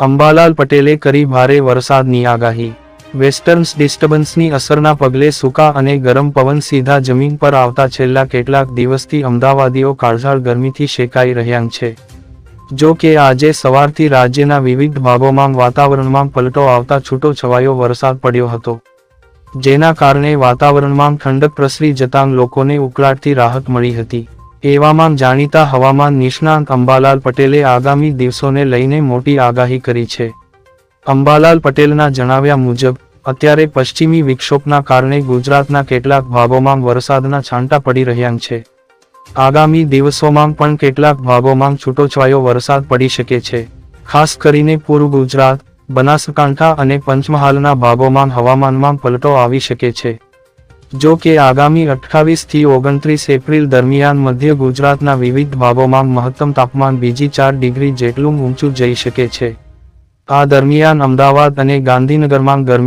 અંબાલાલ પટેલે કરી ભારે વરસાદની આગાહી. વેસ્ટર્ન્સ ડિસ્ટર્બન્સની અસરના પગલે સૂકા અને ગરમ પવન સીધા જમીન પર આવતા છેલ્લા કેટલાક દિવસથી અમદાવાદીઓ કાળઝાળ ગરમીથી શેકાઈ રહ્યા છે. જો કે આજે સવારથી રાજ્યના વિવિધ ભાગોમાં વાતાવરણમાં પલટો આવતા છૂટો છવાયો વરસાદ પડ્યો હતો. જેના કારણે વાતાવરણમાં ઠંડક પ્રસરી જતાં લોકોને ઉકળાટથી રાહત મળી હતી. એવામાં જાણીતા હવામાન નિષ્ણાંત અંબાલાલ પટેલે આગામી દિવસોને લઈને મોટી આગાહી કરી છે. અંબાલાલ પટેલના જણાવ્યા મુજબ, અત્યારે પશ્ચિમી વિક્ષોભના કારણે ગુજરાતના કેટલાક ભાગોમાં વરસાદના છાંટા પડી રહ્યા છે. આગામી દિવસોમાં પણ કેટલાક ભાગોમાં છૂટોછવાયો વરસાદ પડી શકે છે. ખાસ કરીને પૂર્વ ગુજરાત, બનાસકાંઠા અને પંચમહાલના ભાગોમાં હવામાનમાં પલટો આવી શકે છે. જો કે આગામી અઠ્ઠાવીસથી ઓગણત્રીસ એપ્રિલ દરમિયાન મધ્ય ગુજરાતના વિવિધ ભાગોમાં મહત્તમ તાપમાન બીજી ચાર ડિગ્રી જેટલું ઊંચું જઈ શકે છે. આ દરમિયાન અમદાવાદ અને ગાંધીનગરમાં ગરમી